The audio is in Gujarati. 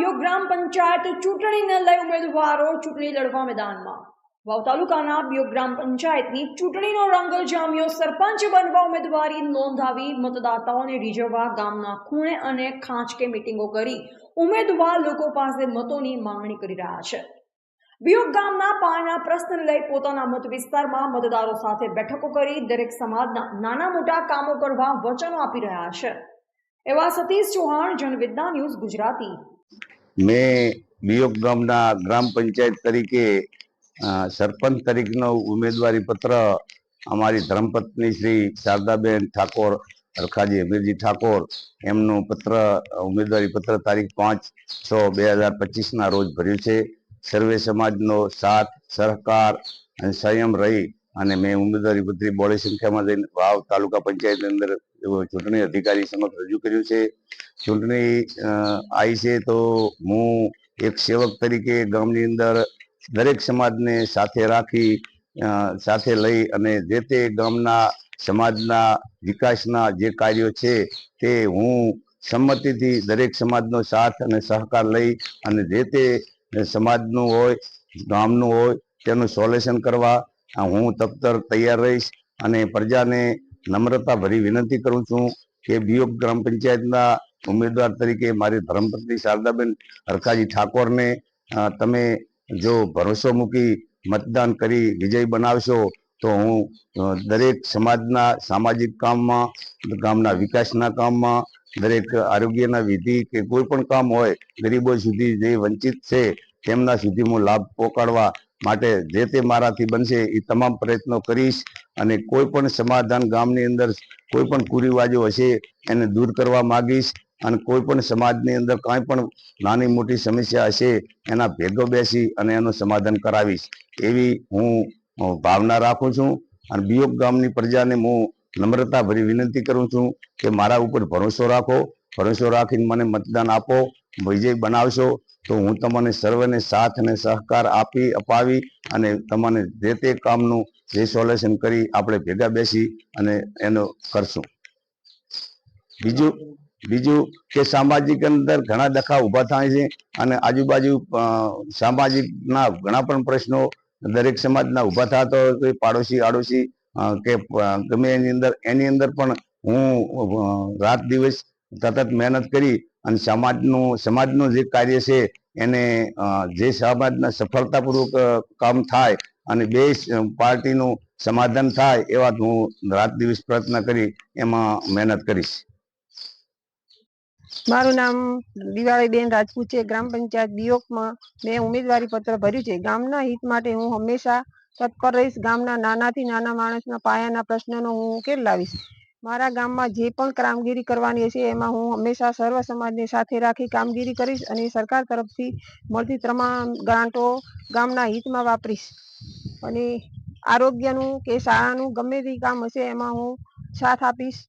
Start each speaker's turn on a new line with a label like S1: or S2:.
S1: બ્યો ગ્રામ પંચાયત ચૂંટણીને લઈ ઉમેદવારો ચૂંટણી લડવા મેદાનમાં. વાવ તાલુકાના બ્યો ગ્રામ પંચાયતની ચૂંટણીનો રંગ જામ્યો. સરપંચ બનવા ઉમેદવારી નોંધાવી મતદાતાઓને રીઝવવા ગામના ખૂણે અને ખાંચકે મિટિંગો કરી ઉમેદવાર લોકો પાસે મતોની માંગણી કરી રહ્યા છે. વિયોગ ગામના પાણીના પ્રશ્નને લઈ પોતાના મત વિસ્તારમાં મતદારો સાથે બેઠકો કરી દરેક સમાજના નાના મોટા કામો કરવા વચનો આપી રહ્યા છે. એવા સતીશ ચૌહાણ જનવિદ્યા ન્યૂઝ ગુજરાતી.
S2: મેં બિયોગ ગામના ગ્રામ પંચાયત તરીકે સરપંચ તરીકેનો ઉમેદવારી પત્ર અમારી ધર્મપત્ની શ્રી શારદાબેન ઠાકોર, હરખાજી અમીરજી ઠાકોર, એમનું પત્ર, ઉમેદવારી પત્ર તારીખ પાંચ છ બે હજાર પચીસના રોજ ભર્યું છે. સર્વે સમાજનો સાથ, સહકાર અને સંયમ રહી અને મેં ઉમેદવારી પત્રી બોળી સંખ્યામાં જઈને વાવ તાલુકા પંચાયતની અંદર ચૂંટણી અધિકારી સમક્ષ રજૂ કર્યું છે. ચૂંટણી આવી છે તો હું એક સેવક તરીકે ગામની અંદર દરેક સમાજને સાથે રાખી સાથે લઈ અને જે તે ગામના સમાજના વિકાસના જે કાર્યો છે તે હું સંમતિથી દરેક સમાજનો સાથ અને સહકાર લઈ અને જે તે સમાજનું હોય, ગામનું હોય તેનું સોલ્યુશન કરવા હું તપ્તર તૈયાર રહીશ અને પ્રજાને નમ્રતા ભરી વિનંતી કરું છું કે બિયોગ ગ્રામ પંચાયતના ઉમેદવાર તરીકે મારી ધર્મપત્ની શારદાબેન હરખાજી ઠાકોરને તમે જો ભરોસો મૂકી મતદાન કરી વિજય બનાવશો, તો હું દરેક સમાજના સામાજિક કામમાં, ગામના વિકાસના કામમાં, દરેક આરોગ્યના વિધિ કે કોઈ પણ કામ હોય, ગરીબો સુધી જે વંચિત છે, તેમના સુધી હું લાભ પહોંચાડવા માટે જે તે મારાથી બનશે એ તમામ પ્રયત્નો કરીશ અને કોઈ પણ સમાધાન ગામની અંદર કોઈ પણ કુરિવાજો હશે એને દૂર કરવા માંગીશ અને કોઈ પણ સમાજની અંદર કાંઈ પણ નાની મોટી સમસ્યા હશે એના ભેગો બેસી અને એનું સમાધાન કરાવીશ. એવી હું ભાવના રાખું છું અને બિયોગ ગામની પ્રજાને હું નમ્રતા ભરી વિનંતી કરું છું કે મારા ઉપર ભરોસો રાખો ભરોસો રાખીને મને મતદાન આપો, વિજય બનાવશો, તો હું તમને સર્વને સાથ અને સહકાર આપી, અપાવી અને તમને જે તે કામનું રિસોલ્યુશન કરી આપણે ભેગા બેસી અને એનો કરશું. બીજું બીજું કે સામાજિક અંદર ઘણા દખા ઊભા થાય છે અને આજુબાજુ સામાજિકના ઘણા પણ પ્રશ્નો દરેક સમાજના ઊભા થતા હોય પાડોશી, આડોશી કે ગમે એની અંદર એની અંદર પણ હું રાત દિવસ સતત મહેનત કરી અને સમાજનું સમાજનું જે કાર્ય છે, એને જે સમાજના સફળતાપૂર્વક કામ થાય અને બે પાર્ટીનું સમાધાન થાય એવા હું રાત દિવસ પ્રયત્ન કરી એમાં મહેનત કરીશ.
S3: મારું નામ દિવાળીબેન રાજપૂત છે. ગ્રામ પંચાયત બિયોકમાં મેં ઉમેદવારી પત્ર ભર્યું છે. ગામના હિત માટે હું હંમેશા તત્પર રહીશ. ગામના નાનાથી નાના માણસના પાયાના પ્રશ્નનો હું ઉકેલ લાવીશ. મારા ગામમાં જે પણ કામગીરી કરવાની હશે, એમાં હું હંમેશા સર્વ સમાજને સાથે રાખી કામગીરી કરીશ અને સરકાર તરફથી મળતી તમામ ગ્રાન્ટો ગામના હિતમાં વાપરીશ. અને આરોગ્યનું કે શાળાનું ગમે તે કામ હશે, એમાં હું સાથ આપીશ.